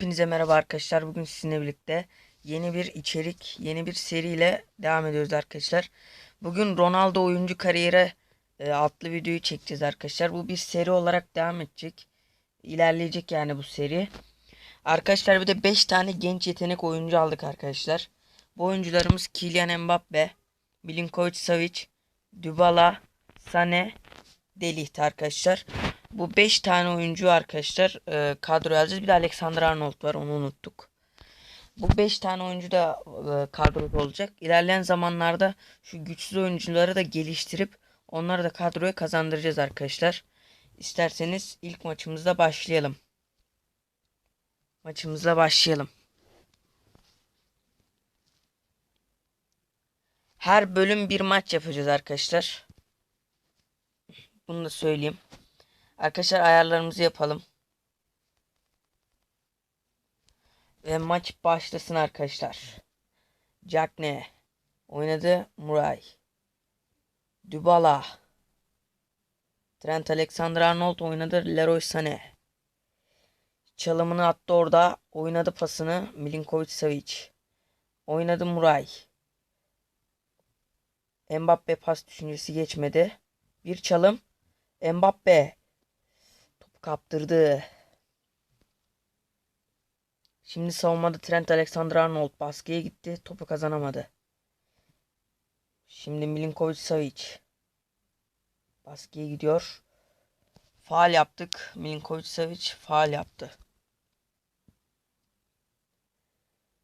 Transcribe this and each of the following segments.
Hepinize merhaba arkadaşlar. Bugün sizinle birlikte yeni bir içerik, yeni bir seriyle devam ediyoruz arkadaşlar. Bugün Ronaldo oyuncu kariyeri e, adlı videoyu çekeceğiz arkadaşlar. Bu bir seri olarak devam edecek. İlerleyecek yani bu seri. Arkadaşlar bir de 5 tane genç yetenek oyuncu aldık arkadaşlar. Bu oyuncularımız Kylian Mbappe, Milinkovic Savic, Dybala, Sane, Delih arkadaşlar. Bu 5 tane oyuncu arkadaşlar e, kadroya alacağız. Bir de Alexander Arnold var onu unuttuk. Bu 5 tane oyuncu da e, kadroda olacak. İlerleyen zamanlarda şu güçsüz oyuncuları da geliştirip onları da kadroya kazandıracağız arkadaşlar. İsterseniz ilk maçımızda başlayalım. Maçımızla başlayalım. Her bölüm bir maç yapacağız arkadaşlar. Bunu da söyleyeyim. Arkadaşlar ayarlarımızı yapalım. Ve maç başlasın arkadaşlar. Jackne oynadı. Muray. Dybala. Trent Alexander-Arnold oynadı. Leroy Sané. Çalımını attı orada. Oynadı pasını. Milinkovic Savic. Oynadı Muray. Mbappe pas düşüncesi geçmedi. Bir çalım. Mbappe. Kaptırdı. Şimdi savunmada Trent Alexander-Arnold baskıya gitti. Topu kazanamadı. Şimdi Milinkovic Savic. Baskıya gidiyor. Faal yaptık. Milinkovic Savic faal yaptı.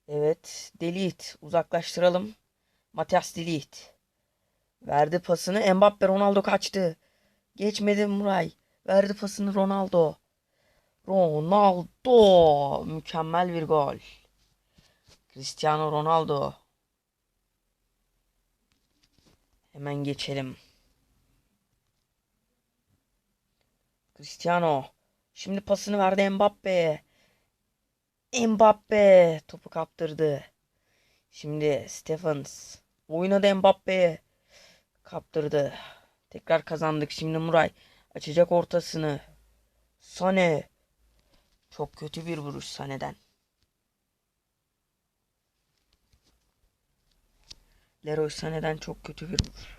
Evet. Delit. Uzaklaştıralım. Matias Delit. Verdi pasını. Mbappe Ronaldo kaçtı. Geçmedi Muray. Verdi pasını Ronaldo. Ronaldo. Mükemmel bir gol. Cristiano Ronaldo. Hemen geçelim. Cristiano. Şimdi pasını verdi Mbappe'ye. Mbappe topu kaptırdı. Şimdi Stephens oynadı Mbappe'ye. Kaptırdı. Tekrar kazandık. Şimdi Muray açacak ortasını. Sane. Çok kötü bir vuruş Sane'den. Leroy Sane'den çok kötü bir vuruş.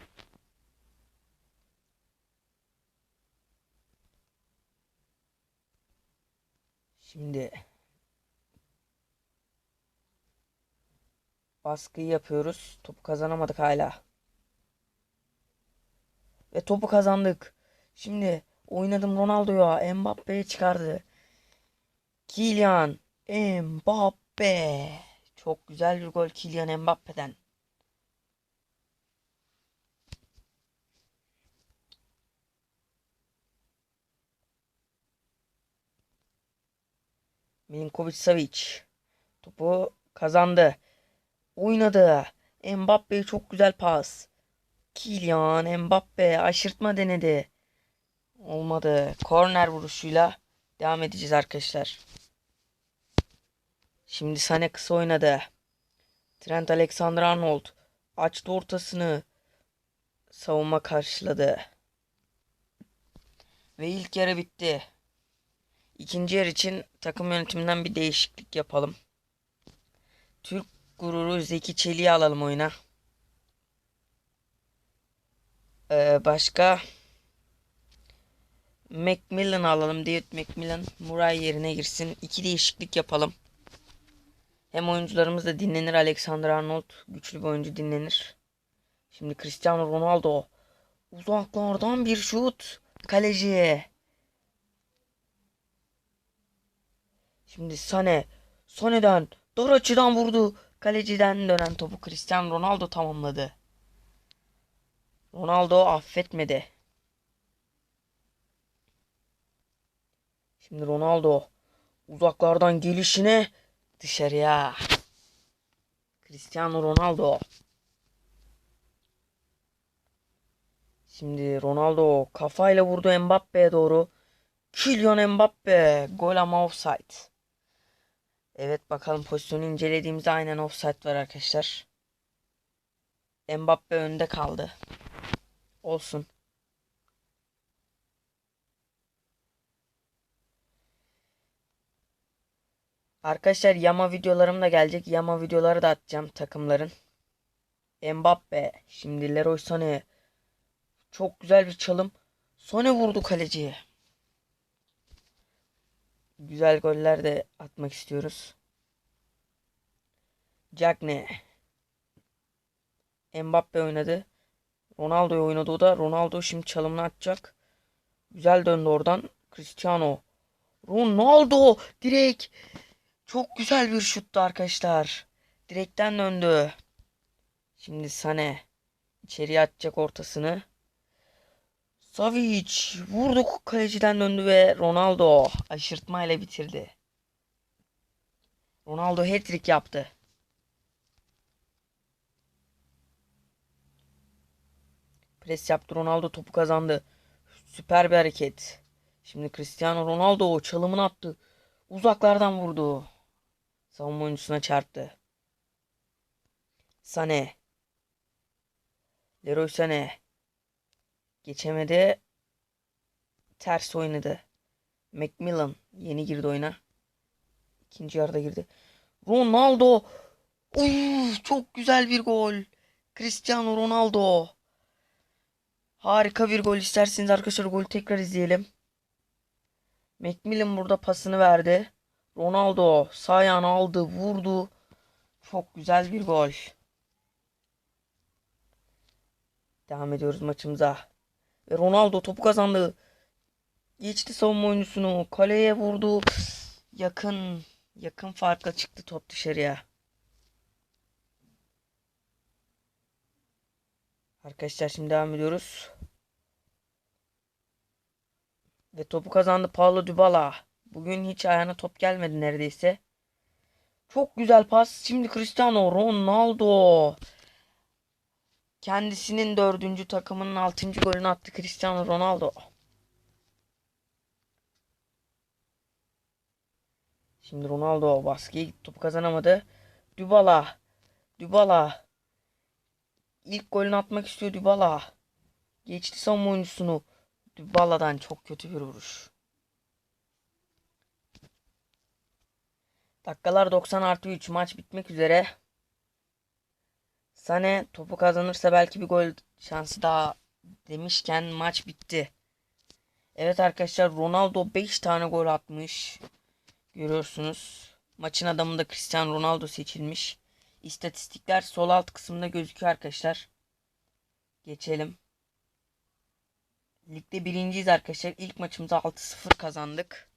Şimdi baskıyı yapıyoruz. Topu kazanamadık hala. Ve topu kazandık. Şimdi oynadım Ronaldo'ya. Mbappe'ye çıkardı. Kylian Mbappe. Çok güzel bir gol Kylian Mbappe'den. Milinkovic Savic. Topu kazandı. Oynadı. Mbappe'ye çok güzel pas. Kylian Mbappe aşırtma denedi. Olmadı. Korner vuruşuyla devam edeceğiz arkadaşlar. Şimdi Sane kısa oynadı. Trent Alexander-Arnold açtı ortasını. Savunma karşıladı. Ve ilk yarı bitti. İkinci yer için takım yönetiminden bir değişiklik yapalım. Türk gururu Zeki Çelik'i alalım oyuna. Ee, başka Macmillan alalım. David Macmillan Muray yerine girsin. İki değişiklik yapalım. Hem oyuncularımız da dinlenir. Alexander Arnold güçlü bir oyuncu dinlenir. Şimdi Cristiano Ronaldo uzaklardan bir şut. Kaleci. Şimdi Sane. Sane'den dar açıdan vurdu. Kaleciden dönen topu Cristiano Ronaldo tamamladı. Ronaldo affetmedi. Şimdi Ronaldo uzaklardan gelişine dışarıya. Cristiano Ronaldo. Şimdi Ronaldo kafayla vurdu Mbappe'ye doğru. Kylian Mbappe gol ama offside. Evet bakalım pozisyonu incelediğimizde aynen offside var arkadaşlar. Mbappe önde kaldı. Olsun. Arkadaşlar yama videolarım da gelecek. Yama videoları da atacağım takımların. Mbappe. Şimdi Leroy Sané. Çok güzel bir çalım. Sané vurdu kaleciye. Güzel goller de atmak istiyoruz. Cagne. Mbappe oynadı. Ronaldo oynadı o da. Ronaldo şimdi çalımını atacak. Güzel döndü oradan. Cristiano. Ronaldo direkt. Çok güzel bir şuttu arkadaşlar. Direkten döndü. Şimdi Sane içeriye atacak ortasını. Savic vurdu kaleciden döndü ve Ronaldo aşırtmayla bitirdi. Ronaldo hat-trick yaptı. Pres yaptı Ronaldo topu kazandı. Süper bir hareket. Şimdi Cristiano Ronaldo çalımını attı. Uzaklardan vurdu. Savunma oyuncusuna çarptı. Sané. Leroy Sané. Geçemedi. Ters oynadı. Macmillan yeni girdi oyuna. İkinci yarıda girdi. Ronaldo. Uy, çok güzel bir gol. Cristiano Ronaldo. Harika bir gol. İsterseniz arkadaşlar golü tekrar izleyelim. Macmillan burada pasını verdi. Ronaldo sağ ayağını aldı, vurdu. Çok güzel bir gol. Devam ediyoruz maçımıza. Ve Ronaldo topu kazandı. Geçti savunma oyuncusunu. Kaleye vurdu. Yakın. Yakın farkla çıktı top dışarıya. Arkadaşlar şimdi devam ediyoruz. Ve topu kazandı Paulo Dybala. Bugün hiç ayağına top gelmedi neredeyse. Çok güzel pas. Şimdi Cristiano Ronaldo. Kendisinin dördüncü takımının altıncı golünü attı Cristiano Ronaldo. Şimdi Ronaldo baskıyı topu kazanamadı. Dybala. Dybala. İlk golünü atmak istiyor Dybala. Geçti savunma oyuncusunu. Dybala'dan çok kötü bir vuruş. Dakikalar 90 artı 3 maç bitmek üzere. Sane topu kazanırsa belki bir gol şansı daha demişken maç bitti. Evet arkadaşlar Ronaldo 5 tane gol atmış. Görüyorsunuz. Maçın adamı da Cristiano Ronaldo seçilmiş. İstatistikler sol alt kısımda gözüküyor arkadaşlar. Geçelim. Ligde birinciyiz arkadaşlar. İlk maçımızda 6-0 kazandık.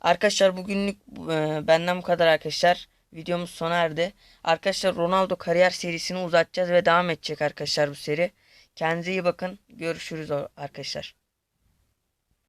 Arkadaşlar bugünlük e, benden bu kadar arkadaşlar. Videomuz sona erdi. Arkadaşlar Ronaldo kariyer serisini uzatacağız ve devam edecek arkadaşlar bu seri. Kendinize iyi bakın. Görüşürüz arkadaşlar.